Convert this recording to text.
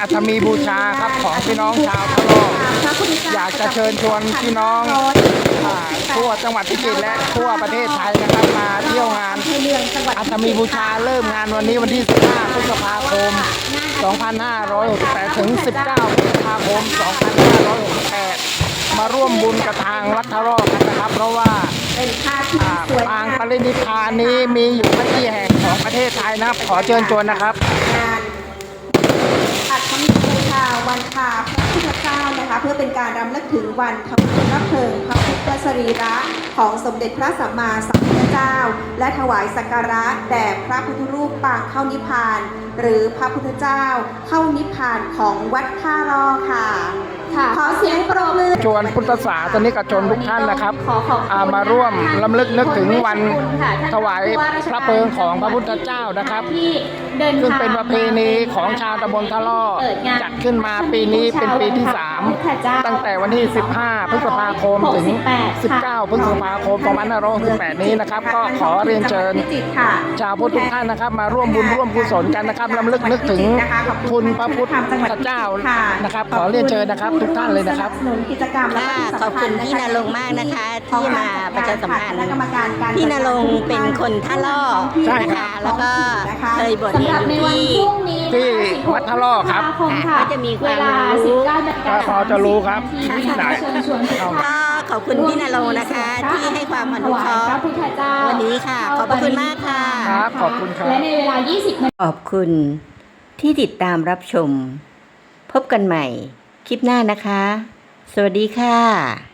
อัฐมีบูชาครับของพี่น้องชาวทะลอกอยากจะเชิญชวนพี่น้องทั่วจังหวัดพิจิตรและทั่วประเทศไทยนะครับมาเที่ยวงานอัฐมีบูชาเริ่มงานวันนี้วันที่ 15พฤษภาคม 2568 ถึง 19พฤษภาคม 2568 มาร่วมบุญกับทางวัดทะลอกนะครับ เพราะว่าปาพที่อ่างปรินิพพานนี้มีอยู่ไม่กี่แห่งของประเทศไทยนะครับ ขอเชิญชวนนะครับ งานอัฐมิบูชาวันคาพระพุทธเจ้านะคะ เพื่อเป็นการรำลึกถึงวันถวายพระเพลิงพระพุทธสรีระของสมเด็จพระสัมมาสัมพุทธเจ้า และถวายสักการะแด่พระพุทธรูปปางเข้านิพพาน หรือพระพุทธเจ้าเข้านิพพานของวัดท่ารอค่ะค่ะขอเสียงปรบมือชวนพุทธศาสนิกชนทุกท่านนะครับขอขอบคุณอ่ามาร่วมนะคะลำลึกนึกถึงวันค่ะท่านถวายผู้ราชพระการเพลิงของพระพุทธเจ้านะครับที่ เดินซึ่งทางเป็นประเพณีของชาวตำบลทะล่อเปิดงานจัดขึ้นมาปีนี้เป็นปีที่ 3 ตั้งแต่วันที่ 15 พฤษภาคมถึง 19 พฤษภาคม2568 นี้นะครับ ก็ขอเรียนเชิญพิจิตรค่ะชาวพุทธทุกท่านนะครับ มาร่วมบุญร่วมกุศลกันนะครับลำลึกนึกถึงคุณพระพุทธเจ้านะครับ ขอเรียนเชิญนะครับทุกท่านเลยนะครับสนับสนุนกิจกรรมและค่ะปฏิสัมขอบคุพันณธ์พี่นรงค์มากนะคะที่มาประชาสัมพันธ์คณะกรรมการการพี่นรงค์เป็นคนท่าล่อใช่ครับค่ะแล้วก็เคยบวชสำเรีหยรันบอในยู่วันที่พรุ่งนี้ที่นะคะวัดทะลอกครับ16พฤษภาคมค่ะก็จะมีความเวลารู้19นาฬิกาก็พอจะรู้ครับนาทีนะคะเชิญชวนทุกท่านก็ขอบคุณพี่นรงค์นะคะ ที่ให้ความอนุเคราะถวายพระห์พุทธเจ้าวันนี้ค่ะขอบพระคุณมากค่ะ ครับขอบคุณครับ และในเวลา 20นาฬิกา ขอบคุณที่ติดตามรับชม พบกันใหม่ คลิปหน้านะคะ สวัสดีค่ะ